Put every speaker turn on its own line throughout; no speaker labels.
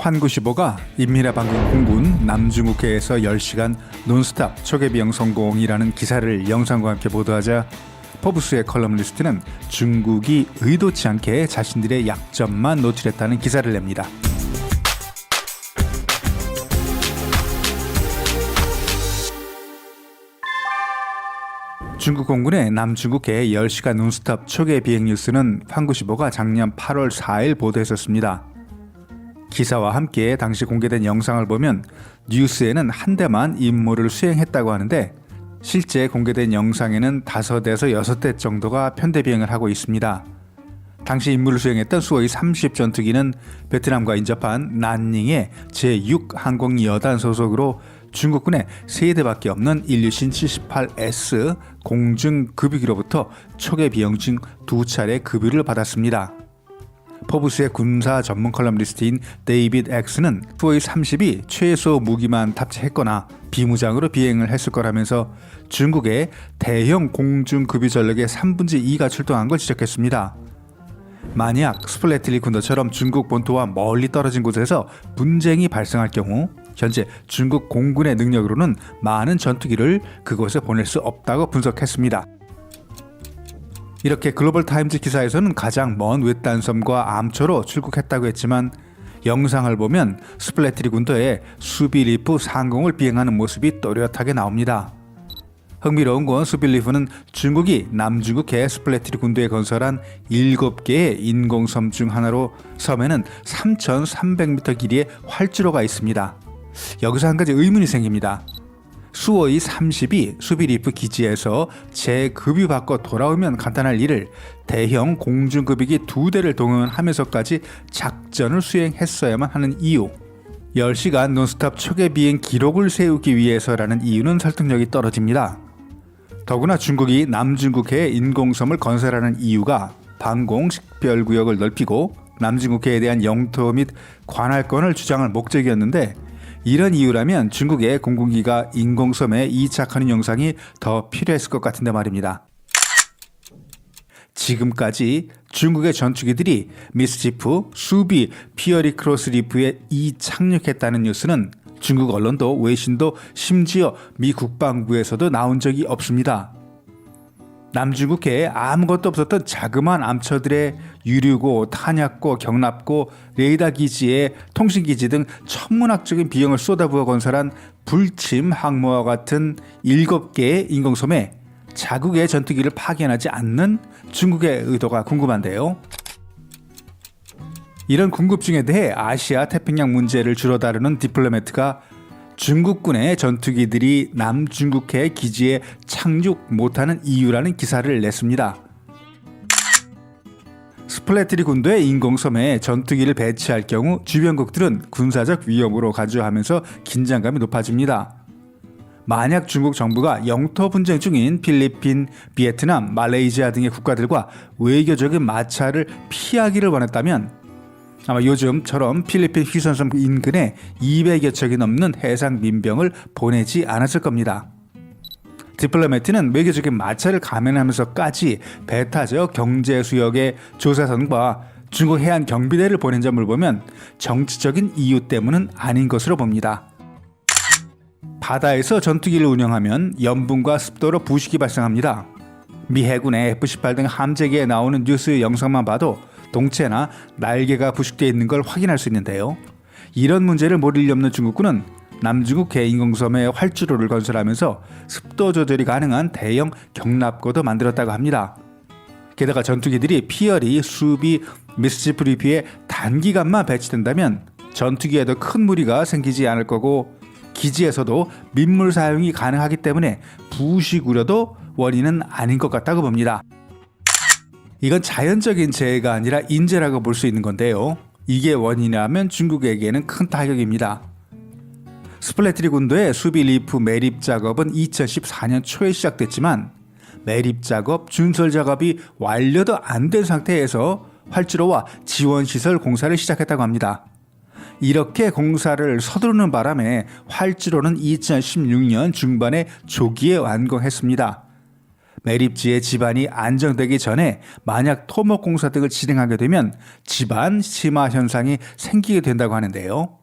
환구시보가 인민의 방공 공군 남중국해에서 10시간 논스탑 초계비행 성공이라는 기사를 영상과 함께 보도하자 포브스의 컬럼리스트는 중국이 의도치 않게 자신들의 약점만 노출했다는 기사를 냅니다. 중국 공군의 남중국해 10시간 논스톱 초계 비행 뉴스는 환구시보가 작년 8월 4일 보도했었습니다. 기사와 함께 당시 공개된 영상을 보면 뉴스에는 한 대만 임무를 수행했다고 하는데 실제 공개된 영상에는 5대에서 6대 정도가 편대 비행을 하고 있습니다. 당시 임무를 수행했던 수호의 30 전투기는 베트남과 인접한 난닝의 제6 항공 여단 소속으로 중국군의 세 대밖에 없는 인류신 78S 공중 급유기로부터 초계 비용 중 두 차례 급유를 받았습니다. 포브스의 군사 전문 컬럼리스트인 데이빗 엑스는 수호의 30이 최소 무기만 탑재했거나 비무장으로 비행을 했을 거라면서 중국의 대형 공중 급유 전력의 3분의 2가 출동한 걸 지적했습니다. 만약 스플래틀리 군도처럼 중국 본토와 멀리 떨어진 곳에서 분쟁이 발생할 경우 현재 중국 공군의 능력으로는 많은 전투기를 그곳에 보낼 수 없다고 분석했습니다. 이렇게 글로벌 타임즈 기사에서는 가장 먼 외딴섬과 암초로 출국했다고 했지만 영상을 보면 스플래트리 군도에 수비리프 상공을 비행하는 모습이 또렷하게 나옵니다. 흥미로운 건 수빌리프는 중국이 남중국해 스플래트리 군도에 건설한 7개의 인공섬 중 하나로 섬에는 3,300m 길이의 활주로가 있습니다. 여기서 한 가지 의문이 생깁니다. 수호의 30이 수비리프 기지에서 재급유 받고 돌아오면 간단할 일을 대형 공중급유기 두 대를 동원하면서까지 작전을 수행했어야만 하는 이유. 10시간 논스톱 초계 비행 기록을 세우기 위해서라는 이유는 설득력이 떨어집니다. 더구나 중국이 남중국해에 인공섬을 건설하는 이유가 방공 식별구역을 넓히고 남중국해에 대한 영토 및 관할권을 주장할 목적이었는데 이런 이유라면 중국의 공군기가 인공섬에 이착하는 영상이 더 필요했을 것 같은데 말입니다. 지금까지 중국의 전투기들이 미스지프, 수비, 피어리 크로스 리프에 이착륙했다는 뉴스는 중국 언론도 외신도 심지어 미 국방부에서도 나온 적이 없습니다. 남중국해에 아무것도 없었던 자그마한 암초들의 유류고 탄약고 경납고 레이더 기지에 통신 기지 등 천문학적인 비용을 쏟아부어 건설한 불침 항모와 같은 7개의 인공섬에 자국의 전투기를 파견하지 않는 중국의 의도가 궁금한데요. 이런 궁금증에 대해 아시아 태평양 문제를 주로 다루는 디플로매트가 중국군의 전투기들이 남중국해 기지에 착륙 못하는 이유라는 기사를 냈습니다. 스플래트리 군도의 인공섬에 전투기를 배치할 경우 주변국들은 군사적 위협으로 간주하면서 긴장감이 높아집니다. 만약 중국 정부가 영토 분쟁 중인 필리핀, 비에트남, 말레이시아 등의 국가들과 외교적인 마찰을 피하기를 원했다면 아마 요즘처럼 필리핀 휘선섬 인근에 200여 척이 넘는 해상 민병을 보내지 않았을 겁니다. 디플로매트는 외교적인 마찰을 감행하면서까지 배타적 경제 수역의 조사선과 중국 해안 경비대를 보낸 점을 보면 정치적인 이유 때문은 아닌 것으로 봅니다. 바다에서 전투기를 운영하면 염분과 습도로 부식이 발생합니다. 미 해군의 F-18 등 함재기에 나오는 뉴스 영상만 봐도 동체나 날개가 부식되어 있는 걸 확인할 수 있는데요. 이런 문제를 모를 리 없는 중국군은 남중국해 인공섬에 활주로를 건설하면서 습도 조절이 가능한 대형 경납고도 만들었다고 합니다. 게다가 전투기들이 피어리, 수비, 미스지프리피에 단기간만 배치된다면 전투기에도 큰 무리가 생기지 않을 거고 기지에서도 민물 사용이 가능하기 때문에 부식 우려도 원인은 아닌 것 같다고 봅니다. 이건 자연적인 재해가 아니라 인재라고 볼 수 있는 건데요. 이게 원인이라면 중국에게는 큰 타격입니다. 스플래트리 군도의 수비 리프 매립 작업은 2014년 초에 시작됐지만 매립 작업, 준설 작업이 완료도 안 된 상태에서 활주로와 지원 시설 공사를 시작했다고 합니다. 이렇게 공사를 서두르는 바람에 활주로는 2016년 중반에 조기에 완공했습니다. 매립지의 집안이 안정되기 전에 만약 토목 공사 등을 진행하게 되면 집안 심화 현상이 생기게 된다고 하는데요.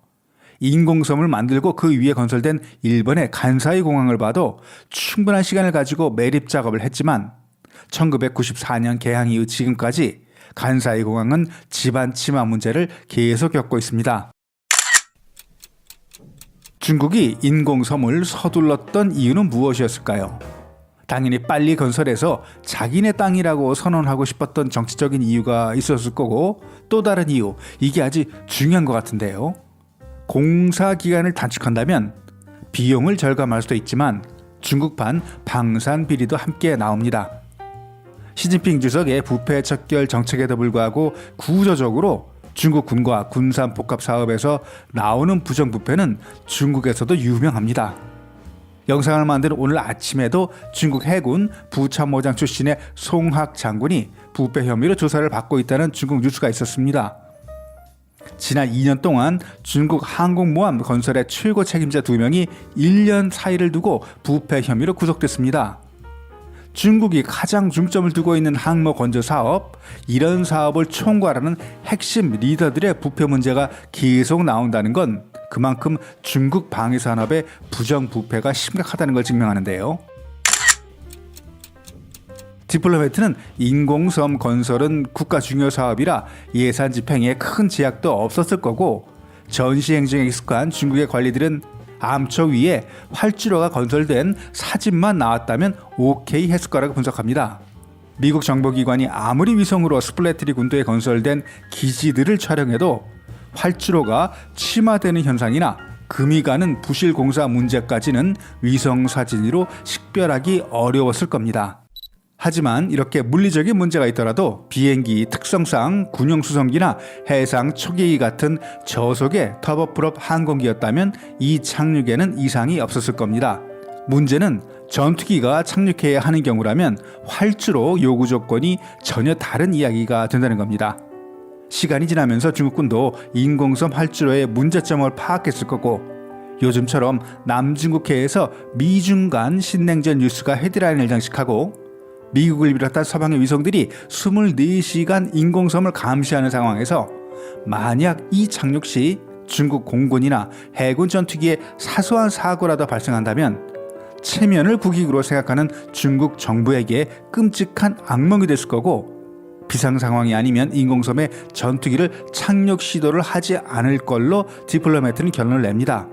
인공섬을 만들고 그 위에 건설된 일본의 간사이 공항을 봐도 충분한 시간을 가지고 매립 작업을 했지만 1994년 개항 이후 지금까지 간사이 공항은 집안 침하 문제를 계속 겪고 있습니다. 중국이 인공섬을 서둘렀던 이유는 무엇이었을까요? 당연히 빨리 건설해서 자기네 땅이라고 선언하고 싶었던 정치적인 이유가 있었을 거고 또 다른 이유, 이게 아주 중요한 것 같은데요. 공사 기간을 단축한다면 비용을 절감할 수도 있지만 중국판 방산 비리도 함께 나옵니다. 시진핑 주석의 부패 척결 정책에도 불구하고 구조적으로 중국 군과 군산 복합 사업에서 나오는 부정부패는 중국에서도 유명합니다. 영상을 만든 오늘 아침에도 중국 해군 부참모장 출신의 송학 장군이 부패 혐의로 조사를 받고 있다는 중국 뉴스가 있었습니다. 지난 2년 동안 중국 항공모함 건설의 최고 책임자 2명이 1년 사이를 두고 부패 혐의로 구속됐습니다. 중국이 가장 중점을 두고 있는 항모 건조 사업, 이런 사업을 총괄하는 핵심 리더들의 부패 문제가 계속 나온다는 건 그만큼 중국 방위 산업의 부정 부패가 심각하다는 걸 증명하는데요. 디플로매트는 인공섬 건설은 국가 중요 사업이라 예산 집행에 큰 제약도 없었을 거고 전시 행정에 익숙한 중국의 관리들은 암초 위에 활주로가 건설된 사진만 나왔다면 오케이 했을 거라고 분석합니다. 미국 정보기관이 아무리 위성으로 스플래트리 군도에 건설된 기지들을 촬영해도 활주로가 침하되는 현상이나 금이 가는 부실 공사 문제까지는 위성 사진으로 식별하기 어려웠을 겁니다. 하지만 이렇게 물리적인 문제가 있더라도 비행기 특성상 군용 수송기나 해상 초계기 같은 저속의 터보프롭 항공기였다면 이 착륙에는 이상이 없었을 겁니다. 문제는 전투기가 착륙해야 하는 경우라면 활주로 요구 조건이 전혀 다른 이야기가 된다는 겁니다. 시간이 지나면서 중국군도 인공섬 활주로의 문제점을 파악했을 거고 요즘처럼 남중국해에서 미중 간 신냉전 뉴스가 헤드라인을 장식하고 미국을 비롯한 서방의 위성들이 24시간 인공섬을 감시하는 상황에서 만약 이 착륙 시 중국 공군이나 해군 전투기에 사소한 사고라도 발생한다면 체면을 국익으로 생각하는 중국 정부에게 끔찍한 악몽이 됐을 거고 비상 상황이 아니면 인공섬에 전투기를 착륙 시도를 하지 않을 걸로 디플로매트는 결론을 냅니다.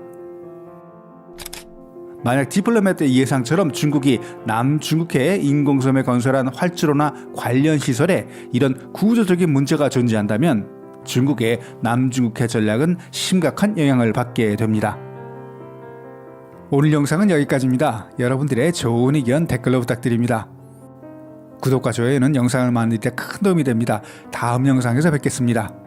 만약 디플로매트의 예상처럼 중국이 남중국해에 인공섬에 건설한 활주로나 관련 시설에 이런 구조적인 문제가 존재한다면 중국의 남중국해 전략은 심각한 영향을 받게 됩니다. 오늘 영상은 여기까지입니다. 여러분들의 좋은 의견 댓글로 부탁드립니다. 구독과 좋아요는 영상을 만들 때 큰 도움이 됩니다. 다음 영상에서 뵙겠습니다.